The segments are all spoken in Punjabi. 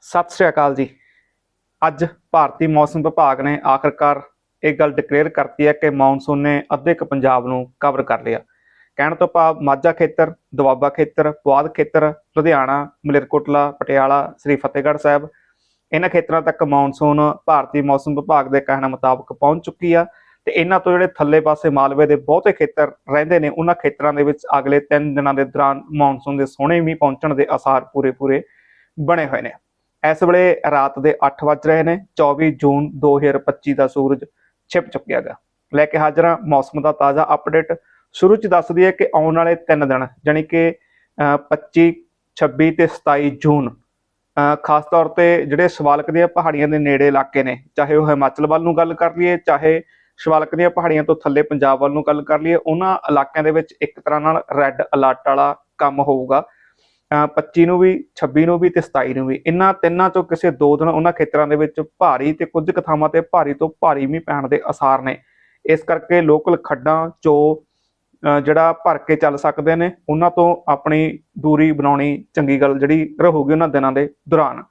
ਸਤਿ ਸ੍ਰੀ ਅਕਾਲ ਜੀ। ਅੱਜ ਭਾਰਤੀ ਮੌਸਮ ਵਿਭਾਗ ਨੇ ਆਖਰਕਾਰ ਇਹ ਗੱਲ ਡਿਕਲੇਅਰ ਕਰਤੀ ਹੈ ਕਿ ਮੌਨਸੂਨ ਨੇ ਅੱਧੇ ਕੁ ਪੰਜਾਬ ਨੂੰ ਕਵਰ ਕਰ ਲਿਆ। ਕਹਿਣ ਤੋਂ ਭਾਵ ਮਾਝਾ ਖੇਤਰ, ਦੁਆਬਾ ਖੇਤਰ, ਪੁਆਧ ਖੇਤਰ, ਲੁਧਿਆਣਾ, ਮਲੇਰਕੋਟਲਾ, ਪਟਿਆਲਾ, ਸ੍ਰੀ ਫਤਿਹਗੜ੍ਹ ਸਾਹਿਬ ਇਹਨਾਂ ਖੇਤਰਾਂ ਤੱਕ ਮੌਨਸੂਨ ਭਾਰਤੀ ਮੌਸਮ ਵਿਭਾਗ ਦੇ ਕਹਿਣ ਮੁਤਾਬਕ ਪਹੁੰਚ ਚੁੱਕੀ ਆ ਤੇ ਇਹਨਾਂ ਤੋਂ ਜਿਹੜੇ ਥੱਲੇ ਪਾਸੇ ਮਾਲਵੇ ਦੇ ਬਹੁਤੇ ਖੇਤਰ ਰਹਿੰਦੇ ਨੇ, ਉਹਨਾਂ ਖੇਤਰਾਂ ਦੇ ਵਿੱਚ ਅਗਲੇ 3 ਦਿਨਾਂ ਦੇ ਦੌਰਾਨ ਮੌਨਸੂਨ ਦੇ ਸੋਹਣੇ ਮੀਂਹ ਪਹੁੰਚਣ ਦੇ ਆਸਾਰ ਪੂਰੇ-ਪੂਰੇ ਬਣੇ ਹੋਏ ਨੇ। ਇਸ ਵੇਲੇ ਰਾਤ ਦੇ 8 ਵੱਜ ਰਹੇ ਨੇ 24 ਜੂਨ 2025 ਦਾ ਸੂਰਜ ਛਿਪ ਚੁੱਕਿਆ ਗਾ ਲੈ ਕੇ ਹਾਜ਼ਰ ਹਾਂ ਮੌਸਮ ਦਾ ਤਾਜ਼ਾ ਅਪਡੇਟ ਸ਼ੁਰੂ ਚ ਦੱਸ ਦਈਏ ਕਿ ਆਉਣ ਵਾਲੇ 3 ਦਿਨ ਜਾਨੀ ਕਿ ਅਹ, 25 26 ਤੇ 27 ਜੂਨ ਖਾਸ ਤੌਰ ਤੇ ਜਿਹੜੇ ਸਵਾਲਕ ਦੀਆਂ ਪਹਾੜੀਆਂ ਦੇ ਨੇੜੇ ਇਲਾਕੇ ਨੇ ਚਾਹੇ ਉਹ ਹਿਮਾਚਲ ਵੱਲ ਨੂੰ ਗੱਲ ਕਰ ਲਈਏ ਚਾਹੇ ਸਵਾਲਕ ਦੀਆਂ ਪਹਾੜੀਆਂ ਤੋਂ ਥੱਲੇ ਪੰਜਾਬ ਵੱਲ ਨੂੰ ਗੱਲ ਕਰ ਲਈਏ ਉਹਨਾਂ ਇਲਾਕਿਆਂ ਦੇ ਵਿੱਚ ਇੱਕ ਤਰ੍ਹਾਂ ਨਾਲ ਰੈੱਡ ਅਲਰਟ ਵਾਲਾ ਕੰਮ ਹੋਊਗਾ। 25 ਨੂੰ ਵੀ 26 ਨੂੰ ਵੀ ਤੇ 27 ਨੂੰ ਵੀ। ਇਹਨਾਂ ਤਿੰਨਾਂ ਚੋਂ ਕਿਸੇ ਦੋ ਦਿਨ ਉਹਨਾਂ ਖੇਤਰਾਂ ਦੇ ਵਿੱਚ ਭਾਰੀ ਤੇ ਕੁਝ ਕੁ ਥਾਵਾਂ ਤੇ ਭਾਰੀ ਤੋਂ ਭਾਰੀ ਮੀਂਹ ਪੈਣ ਦੇ ਅਸਾਰ ਨੇ। ਇਸ ਕਰਕੇ ਲੋਕਲ ਖੱਡਾਂ, ਚੋ ਜਿਹੜਾ ਭਰ ਕੇ ਚੱਲ ਸਕਦੇ ਨੇ ਉਹਨਾਂ ਤੋਂ ਆਪਣੀ ਦੂਰੀ ਬਣਾਉਣੀ ਚੰਗੀ ਗੱਲ ਜਿਹੜੀ ਰਹੂਗੀ ਉਹਨਾਂ ਦਿਨਾਂ ਦੇ ਦੌਰਾਨ।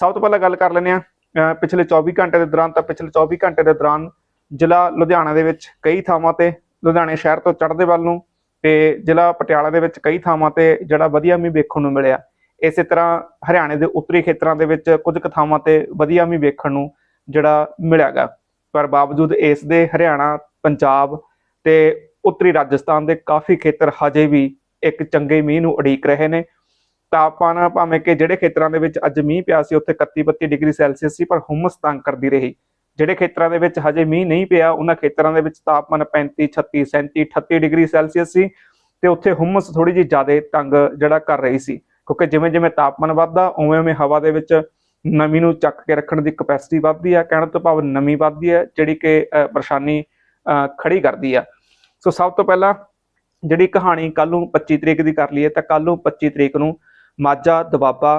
ਸਭ ਤੋਂ ਪਹਿਲਾਂ ਗੱਲ ਕਰ ਲੈਂਦੇ ਆ ਪਿਛਲੇ 24 ਘੰਟੇ ਦੇ ਦੌਰਾਨ ਤਾਂ ਪਿਛਲੇ 24 ਘੰਟੇ ਦੇ ਦੌਰਾਨ ਜ਼ਿਲ੍ਹਾ ਲੁਧਿਆਣਾ ਦੇ ਵਿੱਚ ਕਈ ਥਾਵਾਂ ਤੇ ਲੁਧਿਆਣੇ ਸ਼ਹਿਰ ਤੋਂ ਚੜ੍ਹਦੇ ਵੱਲ ਨੂੰ ਤੇ ਜ਼ਿਲ੍ਹਾ ਪਟਿਆਲਾ ਦੇ ਵਿੱਚ ਕਈ ਥਾਵਾਂ ਤੇ ਜਿਹੜਾ ਵਧੀਆ ਮੀਂਹ ਵੇਖਣ ਨੂੰ ਮਿਲਿਆ। ਇਸੇ ਤਰ੍ਹਾਂ ਹਰਿਆਣੇ ਦੇ ਉੱਤਰੀ ਖੇਤਰਾਂ ਦੇ ਵਿੱਚ ਕੁਝ ਕੁ ਥਾਵਾਂ ਤੇ ਵਧੀਆ ਮੀਂਹ ਵੇਖਣ ਨੂੰ ਜਿਹੜਾ ਮਿਲਿਆਗਾ ਪਰ ਬਾਵਜੂਦ ਇਸ ਦੇ ਹਰਿਆਣਾ, ਪੰਜਾਬ ਤੇ ਉੱਤਰੀ ਰਾਜਸਥਾਨ ਦੇ ਕਾਫੀ ਖੇਤਰ ਹਜੇ ਵੀ ਇੱਕ ਚੰਗੇ ਮੀਂਹ ਨੂੰ ਉਡੀਕ ਰਹੇ ਨੇ। ਤਾਪਮਾਨ ਭਾਵੇਂ ਕਿ ਜਿਹੜੇ ਖੇਤਰਾਂ ਦੇ ਵਿੱਚ ਅੱਜ ਮੀਂਹ ਪਿਆ ਸੀ, ਉੱਥੇ 31-32 ਡਿਗਰੀ ਸੈਲਸੀਅਸ ਸੀ, ਪਰ ਹੁਮਸ ਤੰਗ ਕਰਦੀ ਰਹੀ। ਜਿਹੜੇ ਖੇਤਰਾਂ ਦੇ ਵਿੱਚ ਹਜੇ ਮੀਂਹ ਨਹੀਂ ਪਿਆ ਉਹਨਾਂ ਖੇਤਰਾਂ ਦੇ ਵਿੱਚ ਤਾਪਮਾਨ 35 36 37 38 ਡਿਗਰੀ ਸੈਲਸੀਅਸ ਸੀ ਤੇ ਉੱਥੇ ਹੁਮਸ ਥੋੜੀ ਜਿਹੀ ਜ਼ਿਆਦਾ ਤੰਗ ਜਿਹੜਾ ਕਰ ਰਹੀ ਸੀ ਕਿਉਂਕਿ ਜਿਵੇਂ ਜਿਵੇਂ ਤਾਪਮਾਨ ਵੱਧਦਾ ਉਵੇਂ ਉਵੇਂ ਹਵਾ ਦੇ ਵਿੱਚ ਨਮੀ ਨੂੰ ਚੱਕ ਕੇ ਰੱਖਣ ਦੀ ਕਪੈਸਿਟੀ ਵੱਧਦੀ ਹੈ ਕਹਿਣ ਤੋਂ ਭਾਵ ਨਮੀ ਵੱਧਦੀ ਹੈ ਜਿਹੜੀ ਕਿ ਪਰੇਸ਼ਾਨੀ ਅਹ, ਖੜੀ ਕਰਦੀ ਆ। ਸੋ ਸਭ ਤੋਂ ਪਹਿਲਾਂ ਜਿਹੜੀ ਕਹਾਣੀ ਕੱਲ ਨੂੰ 25 ਤਰੀਕ ਦੀ ਕਰ ਲਈਏ ਤਾਂ ਕੱਲ ਨੂੰ 25 ਤਰੀਕ ਨੂੰ ਮਾਝਾ ਦਬਾਬਾ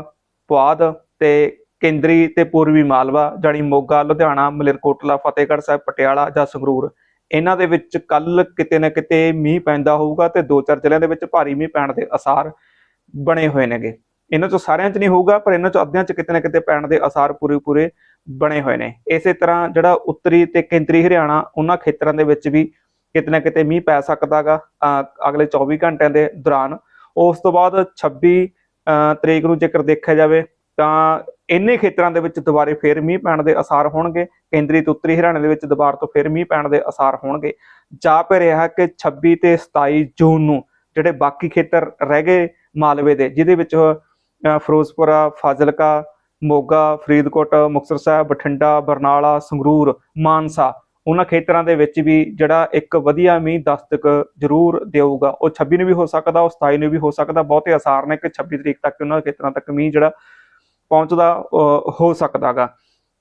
ਪੁਆਧ ਤੇ ਕੇਂਦਰੀ ਤੇ ਪੂਰਬੀ ਮਾਲਵਾ, ਜਾਣੀ ਮੋਗਾ, ਲੁਧਿਆਣਾ, ਮਲੇਰਕੋਟਲਾ, ਫਤਿਹਗੜ੍ਹ ਸਾਹਿਬ, ਪਟਿਆਲਾ ਜਾਂ ਸੰਗਰੂਰ, ਇਹਨਾਂ ਦੇ ਵਿੱਚ ਕੱਲ ਕਿਤੇ ਨਾ ਕਿਤੇ ਮੀਂਹ ਪੈਂਦਾ ਹੋਊਗਾ ਤੇ ਦੋ ਚਾਰ ਜ਼ਿਲ੍ਹਿਆਂ ਦੇ ਵਿੱਚ ਭਾਰੀ ਮੀਂਹ ਪੈਣ ਦੇ ਅਸਾਰ ਬਣੇ ਹੋਏ ਨੇਗੇ। ਇਹਨਾਂ ਚੋਂ ਸਾਰਿਆਂ 'ਚ ਨਹੀਂ ਹੋਊਗਾ, ਪਰ ਇਹਨਾਂ 'ਚੋਂ ਅੱਧਿਆਂ 'ਚ ਕਿਤੇ ਨਾ ਕਿਤੇ ਪੈਣ ਦੇ ਅਸਾਰ ਪੂਰੇ ਪੂਰੇ ਬਣੇ ਹੋਏ ਨੇ। ਇਸੇ ਤਰ੍ਹਾਂ ਜਿਹੜਾ ਉੱਤਰੀ ਤੇ ਕੇਂਦਰੀ ਹਰਿਆਣਾ, ਉਹਨਾਂ ਖੇਤਰਾਂ ਦੇ ਵਿੱਚ ਵੀ ਕਿਤੇ ਨਾ ਕਿਤੇ ਮੀਂਹ ਪੈ ਸਕਦਾਗਾ ਅਗਲੇ 24 ਘੰਟਿਆਂ ਦੇ ਦੌਰਾਨ। ਉਸ ਤੋਂ ਬਾਅਦ 26 ਤਰੀਕ ਨੂੰ ਜੇਕਰ ਦੇਖਿਆ ਜਾਵੇ ਤਾਂ ਇੰਨੇ ਖੇਤਰਾਂ ਦੇ ਵਿੱਚ ਦੁਬਾਰੇ ਫੇਰ ਮੀਂਹ ਪੈਣ ਦੇ ਅਸਾਰ ਹੋਣਗੇ, ਕੇਂਦਰੀ ਤੇ ਉੱਤਰੀ ਹਰਿਆਣੇ ਦੇ ਵਿੱਚ ਦੁਬਾਰਾ ਤੋਂ ਫੇਰ ਮੀਂਹ ਪੈਣ ਦੇ ਅਸਾਰ ਹੋਣਗੇ। ਜਾ ਪੈ ਰਿਹਾ ਕਿ 26 ਤੇ 27 ਜੂਨ ਨੂੰ ਜਿਹੜੇ ਬਾਕੀ ਖੇਤਰ ਰਹਿ ਗਏ ਮਾਲਵੇ ਦੇ, ਜਿਹਦੇ ਵਿੱਚ ਫਿਰੋਜ਼ਪੁਰਾ, ਫਾਜ਼ਿਲਕਾ, ਮੋਗਾ, ਫਰੀਦਕੋਟ, ਮੁਕਤਸਰ ਸਾਹਿਬ, ਬਠਿੰਡਾ, ਬਰਨਾਲਾ, ਸੰਗਰੂਰ, ਮਾਨਸਾ, ਉਹਨਾਂ ਖੇਤਰਾਂ ਦੇ ਵਿੱਚ ਵੀ ਜਿਹੜਾ ਇੱਕ ਵਧੀਆ ਮੀਂਹ ਦਸਤਕ ਜ਼ਰੂਰ ਦੇਊਗਾ। ਉਹ 26 ਨੂੰ ਵੀ ਹੋ ਸਕਦਾ, ਉਹ 27 ਨੂੰ ਵੀ ਹੋ ਸਕਦਾ, ਬਹੁਤੇ ਅਸਾਰ ਨੇ ਕਿ 26 ਤਰੀਕ ਤੱਕ ਉਹਨਾਂ ਖੇਤਰਾਂ ਤੱਕ ਮੀਂਹ ਜਿਹੜਾ ਪਹੁੰਚਦਾ ਅਹ, ਹੋ ਸਕਦਾਗਾ।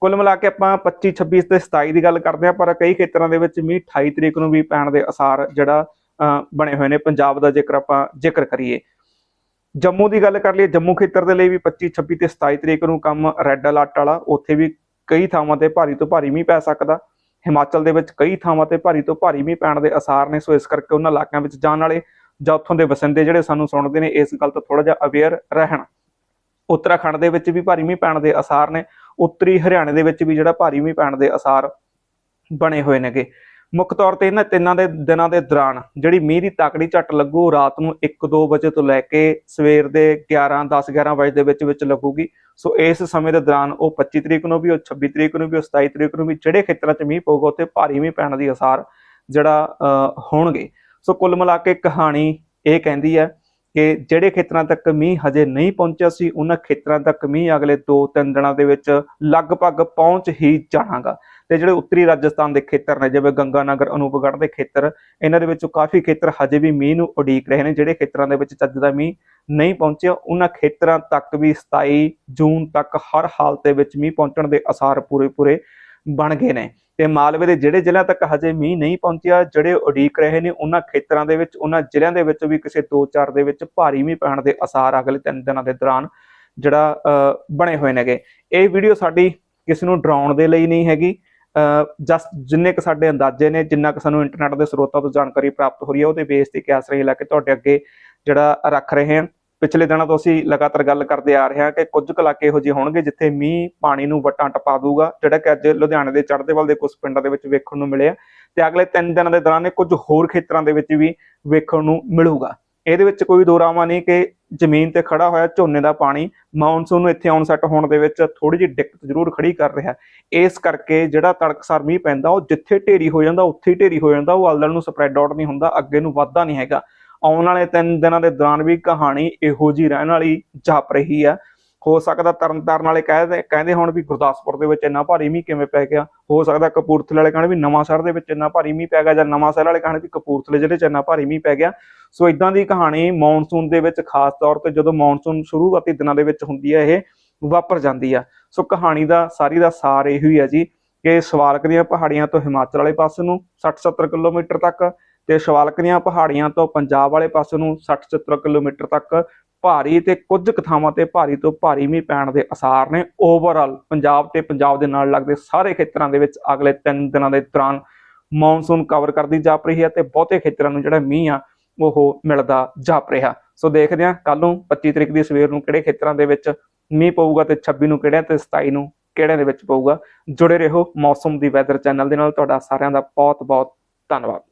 ਕੁੱਲ ਮਿਲਾ ਕੇ ਆਪਾਂ 25 26 ਤੇ 27 ਦੀ ਗੱਲ ਕਰਦੇ ਹਾਂ ਪਰ ਕਈ ਖੇਤਰਾਂ ਦੇ ਵਿੱਚ ਮੀਂਹ 28 ਤਰੀਕ ਨੂੰ ਵੀ ਪੈਣ ਦੇ ਅਸਾਰ ਜਿਹੜਾ ਬਣੇ ਹੋਏ ਨੇ ਪੰਜਾਬ ਦਾ ਜੇਕਰ ਆਪਾਂ ਜ਼ਿਕਰ ਕਰੀਏ। ਜੰਮੂ ਦੀ ਗੱਲ ਕਰ ਲਈਏ ਜੰਮੂ ਖੇਤਰ ਦੇ ਲਈ ਵੀ 25 26 ਤੇ 27 ਤਰੀਕ ਨੂੰ ਕੰਮ ਰੈੱਡ ਅਲਰਟ ਵਾਲਾ ਉੱਥੇ ਵੀ ਕਈ ਥਾਵਾਂ ਤੇ ਭਾਰੀ ਤੋਂ ਭਾਰੀ ਮੀਂਹ ਪੈ ਸਕਦਾ। ਹਿਮਾਚਲ ਦੇ ਵਿੱਚ ਕਈ ਥਾਵਾਂ ਤੇ ਭਾਰੀ ਤੋਂ ਭਾਰੀ ਮੀਂਹ ਪੈਣ ਦੇ ਅਸਾਰ ਨੇ ਸੋ ਇਸ ਕਰਕੇ ਉਹਨਾਂ ਇਲਾਕਿਆਂ ਵਿੱਚ ਜਾਣ ਵਾਲੇ ਜਾਂ ਉੱਥੋਂ ਦੇ ਵਸਿੰਦੇ ਜਿਹੜੇ ਸਾਨੂੰ ਸੁਣਦੇ ਨੇ ਇਸ ਗੱਲ ਤੋਂ ਥੋੜਾ ਜਿਹਾ ਅਵੇਅਰ ਰਹਿਣ। ਉੱਤਰਾਖੰਡ ਦੇ ਵਿੱਚ ਵੀ ਭਾਰੀ ਮੀਂਹ ਪੈਣ ਦੇ ਅਸਾਰ ਨੇ ਉੱਤਰੀ ਹਰਿਆਣੇ ਦੇ ਵਿੱਚ ਵੀ ਜਿਹੜਾ ਭਾਰੀ ਮੀਂਹ ਪੈਣ ਦੇ ਅਸਾਰ ਬਣੇ ਹੋਏ ਨੇਗੇ। ਮੁੱਖ ਤੌਰ ਤੇ ਇਹਨਾਂ ਤਿੰਨਾਂ ਦੇ ਦਿਨਾਂ ਦੇ ਦੌਰਾਨ ਜਿਹੜੀ ਮੀਂਹ ਦੀ ਤਾਕੜੀ ਝੱਟ ਲੱਗੂ ਰਾਤ ਨੂੰ 1-2 ਵਜੇ ਤੋਂ ਲੈ ਕੇ ਸਵੇਰ ਦੇ 11 10-11 ਵਜੇ ਦੇ ਵਿੱਚ ਵਿੱਚ ਲੱਗੂਗੀ। ਸੋ ਇਸ ਸਮੇਂ ਦੇ ਦੌਰਾਨ ਉਹ 25 ਤਰੀਕ ਨੂੰ ਵੀ ਉਹ 26 ਤਰੀਕ ਨੂੰ ਵੀ ਉਹ 27 ਤਰੀਕ ਨੂੰ ਵੀ ਜਿਹੜੇ ਖੇਤਰਾਂ 'ਚ ਮੀਂਹ ਪਊਗਾ ਉੱਥੇ ਭਾਰੀ ਮੀਂਹ ਪੈਣ ਦੀ ਅਸਾਰ ਜਿਹੜਾ ਅਹ, ਹੋਣਗੇ। ਸੋ ਕੁੱਲ ਮਿਲਾ ਕੇ ਕਹਾਣੀ ਇਹ ਕਹਿੰਦੀ ਹੈ ਕਿ ਜਿਹੜੇ ਖੇਤਰਾਂ ਤੱਕ ਮੀਂਹ ਹਜੇ ਨਹੀਂ ਪਹੁੰਚਿਆ ਸੀ, ਉਹਨਾਂ ਖੇਤਰਾਂ ਤੱਕ ਮੀਂਹ ਅਗਲੇ 2-3 ਦਿਨਾਂ ਦੇ ਵਿੱਚ ਲਗਭਗ ਪਹੁੰਚ ਹੀ ਜਾਣਾਗਾ। ਤੇ ਜਿਹੜੇ ਉੱਤਰੀ ਰਾਜਸਥਾਨ ਦੇ ਖੇਤਰ ਨੇ, ਜਿਵੇਂ ਗੰਗਾਨਗਰ, ਅਨੂਪਗੜ੍ਹ ਦੇ ਖੇਤਰ, ਇਹਨਾਂ ਦੇ ਵਿੱਚੋਂ ਕਾਫੀ ਖੇਤਰ ਹਜੇ ਵੀ ਮੀਂਹ ਨੂੰ ਉਡੀਕ ਰਹੇ ਨੇ, ਜਿਹੜੇ ਖੇਤਰਾਂ ਦੇ ਵਿੱਚ ਚੱਜ ਦਾ ਮੀਂਹ ਨਹੀਂ ਪਹੁੰਚਿਆ, ਉਹਨਾਂ ਖੇਤਰਾਂ ਤੱਕ ਵੀ 27 ਜੂਨ ਤੱਕ ਹਰ ਹਾਲਤ ਦੇ ਵਿੱਚ ਮੀਂਹ ਪਹੁੰਚਣ ਦੇ ਅਸਾਰ ਪੂਰੇ ਪੂਰੇ ਬਣ ਗਏ ਨੇ। ਤੇ ਮਾਲਵੇ ਦੇ ਜਿਹੜੇ ਜ਼ਿਲ੍ਹਿਆਂ ਤੱਕ ਹਜੇ ਮੀਂਹ ਨਹੀਂ ਪਹੁੰਚਿਆ, ਜਿਹੜੇ ਉਡੀਕ ਰਹੇ ਨੇ, ਉਹਨਾਂ ਖੇਤਰਾਂ ਦੇ ਵਿੱਚ, ਉਹਨਾਂ ਜ਼ਿਲ੍ਹਿਆਂ ਦੇ ਵਿੱਚ ਵੀ ਕਿਸੇ 2-4 ਦੇ ਵਿੱਚ ਭਾਰੀ ਮੀਂਹ ਪੈਣ ਦੇ ਅਸਾਰ ਅਗਲੇ 3 ਦਿਨਾਂ ਦੇ ਦੌਰਾਨ ਜਿਹੜਾ ਬਣੇ ਹੋਏ ਨੇਗੇ। ਇਹ ਵੀਡੀਓ ਸਾਡੀ ਕਿਸੇ ਨੂੰ ਡਰਾਉਣ ਦੇ ਲਈ ਨਹੀਂ ਹੈਗੀ। ਜਸ, ਜਿੰਨੇ ਕ ਸਾਡੇ ਅੰਦਾਜ਼ੇ ਨੇ, ਜਿੰਨਾ ਕ ਸਾਨੂੰ ਇੰਟਰਨੈਟ ਦੇ ਸਰੋਤਾਂ ਤੋਂ ਜਾਣਕਾਰੀ ਪ੍ਰਾਪਤ ਹੋ ਰਹੀ ਹੈ, ਉਹਦੇ ਬੇਸ ਤੇ ਕਿਆਸ ਰਹੀ ਲੈ ਕੇ ਤੁਹਾਡੇ ਅੱਗੇ ਜਿਹੜਾ ਰੱਖ ਰਹੇ ਹਾਂ। ਪਿਛਲੇ ਦਿਨਾਂ ਤੋਂ ਅਸੀਂ ਲਗਾਤਾਰ ਗੱਲ ਕਰਦੇ ਆ ਰਹੇ ਹਾਂ ਕਿ ਕੁਝ ਕੁ ਇਲਾਕੇ ਇਹੋ ਜਿਹੇ ਹੋਣਗੇ ਜਿੱਥੇ ਮੀਂਹ ਪਾਣੀ ਨੂੰ ਵਟਾਂ ਟਪਾ ਦੂਗਾ ਜਿਹੜਾ ਕਿ ਅੱਜ ਲੁਧਿਆਣੇ ਦੇ ਚੜ੍ਹਦੇ ਵੱਲ ਦੇ ਕੁਝ ਪਿੰਡਾਂ ਦੇ ਵਿੱਚ ਵੇਖਣ ਨੂੰ ਮਿਲਿਆ ਤੇ ਅਗਲੇ 3 ਦਿਨਾਂ ਦੇ ਦੌਰਾਨ ਇਹ ਕੁਝ ਹੋਰ ਖੇਤਰਾਂ ਦੇ ਵਿੱਚ ਵੀ ਵੇਖਣ ਨੂੰ ਮਿਲੂਗਾ। ਇਹਦੇ ਵਿੱਚ ਕੋਈ ਦੋਰਾਵਾ ਨਹੀਂ ਕਿ ਜ਼ਮੀਨ ਤੇ ਖੜਾ ਹੋਇਆ ਝੋਨੇ ਦਾ ਪਾਣੀ ਮੌਨਸੂਨ ਨੂੰ ਇੱਥੇ ਆਉਣ ਸੈੱਟ ਹੋਣ ਦੇ ਵਿੱਚ ਥੋੜੀ ਜਿਹੀ ਦਿੱਕਤ ਜ਼ਰੂਰ ਖੜੀ ਕਰ ਰਿਹਾ। ਇਸ ਕਰਕੇ ਜਿਹੜਾ ਤੜਕਸਾਰ ਮੀਂਹ ਪੈਂਦਾ ਉਹ ਜਿੱਥੇ ਢੇਰੀ ਹੋ ਜਾਂਦਾ, ਉੱਥੇ ਹੀ ਢੇਰੀ ਹੋ ਜਾਂਦਾ, ਉਹ ਅਲਦਲ ਨੂੰ ਸਪਰੈਡ ਆਊਟ ਨਹੀਂ ਹੁੰਦਾ, ਅੱਗੇ ਨੂੰ ਵੱਧਦਾ ਨਹੀਂ ਹੈਗਾ। ਆਉਣ ਵਾਲੇ ਤਿੰਨ ਦਿਨਾਂ ਦੇ ਦੌਰਾਨ ਵੀ ਕਹਾਣੀ ਇਹੋ ਜੀ ਰਹਿਣ ਵਾਲੀ ਜਾਪ ਰਹੀ ਆ। ਹੋ ਸਕਦਾ ਤਰਨਤਾਰਨ ਵਾਲੇ ਕਹਿੰਦੇ ਕਹਿੰਦੇ ਹੋਣ ਵੀ ਗੁਰਦਾਸਪੁਰ ਦੇ ਵਿੱਚ ਇੰਨਾ ਭਾਰੀ ਮੀਂਹ ਕਿਵੇਂ ਪੈ ਗਿਆ। ਹੋ ਸਕਦਾ ਕਪੂਰਥਲੇ ਵਾਲੇ ਕਹਿਣ ਵੀ ਨਵਾਂ ਸ਼ਹਿਰ ਦੇ ਵਿੱਚ ਇੰਨਾ ਭਾਰੀ ਮੀਂਹ ਪੈ ਗਿਆ ਜਾਂ ਨਵਾਂ ਸ਼ਹਿਰ ਵਾਲੇ ਕਹਿਣ ਵੀ ਕਪੂਰਥਲੇ ਜ਼ਿਲ੍ਹੇ 'ਚ ਇੰਨਾ ਭਾਰੀ ਮੀਂਹ ਪੈ ਗਿਆ। ਸੋ ਇਦਾਂ ਦੀ ਕਹਾਣੀ ਮੌਨਸੂਨ ਦੇ ਵਿੱਚ ਖਾਸ ਤੌਰ ਤੇ ਜਦੋਂ ਮੌਨਸੂਨ ਸ਼ੁਰੂਆਤੀ ਦਿਨਾਂ ਦੇ ਵਿੱਚ ਹੁੰਦੀ ਹੈ ਇਹ ਵਾਪਰ ਜਾਂਦੀ ਆ। ਸੋ ਕਹਾਣੀ ਦਾ ਸਾਰੀ ਦਾ ਸਾਰ ਇਹੋ ਹੀ ਹੈ ਜੀ ਕਿ ਸਵਾਲਕ ਦੀਆਂ ਪਹਾੜੀਆਂ ਤੋਂ ਹਿਮਾਚਲ ਵਾਲੇ ਪਾਸੇ ਨੂੰ 60-70 ਕਿਲੋਮੀਟਰ ਤੱਕ ਤੇ ਸ਼ਿਵਾਲਕ ਦੀਆਂ ਪਹਾੜੀਆਂ ਤੋਂ ਪੰਜਾਬ ਵਾਲੇ ਪਾਸੇ ਨੂੰ 60-70 ਕਿਲੋਮੀਟਰ ਤੱਕ ਭਾਰੀ ਤੇ ਕੁਝ ਕੁ ਥਾਵਾਂ ਤੇ ਭਾਰੀ ਤੋਂ ਭਾਰੀ ਮੀਂਹ ਪੈਣ ਦੇ ਅਸਾਰ ਨੇ। ਓਵਰਆਲ ਪੰਜਾਬ ਤੇ ਪੰਜਾਬ ਦੇ ਨਾਲ ਲੱਗਦੇ ਸਾਰੇ ਖੇਤਰਾਂ ਦੇ ਵਿੱਚ ਅਗਲੇ 3 ਦਿਨਾਂ ਦੇ ਦੌਰਾਨ ਮੌਨਸੂਨ ਕਵਰ ਕਰਦੀ ਜਾਪ ਰਹੀ ਹੈ ਤੇ ਬਹੁਤੇ ਖੇਤਰਾਂ ਨੂੰ ਜਿਹੜਾ ਮੀਂਹ ਆ, ਉਹ ਮਿਲਦਾ ਜਾਪ ਰਿਹਾ। ਸੋ ਦੇਖਦੇ ਹਾਂ ਕੱਲ ਨੂੰ 25 ਤਰੀਕ ਦੀ ਸਵੇਰ ਨੂੰ ਕਿਹੜੇ ਖੇਤਰਾਂ ਦੇ ਵਿੱਚ ਮੀਂਹ ਪਊਗਾ ਤੇ 26 ਨੂੰ ਕਿਹੜਿਆਂ ਤੇ 27 ਨੂੰ ਕਿਹੜਿਆਂ ਦੇ ਵਿੱਚ ਪਊਗਾ। ਜੁੜੇ ਰਹੋ ਮੌਸਮ ਦੀ ਵੈਦਰ ਚੈਨਲ ਦੇ ਨਾਲ। ਤੁਹਾਡਾ ਸਾਰਿਆਂ ਦਾ ਬਹੁਤ ਬਹੁਤ ਧੰਨਵਾਦ।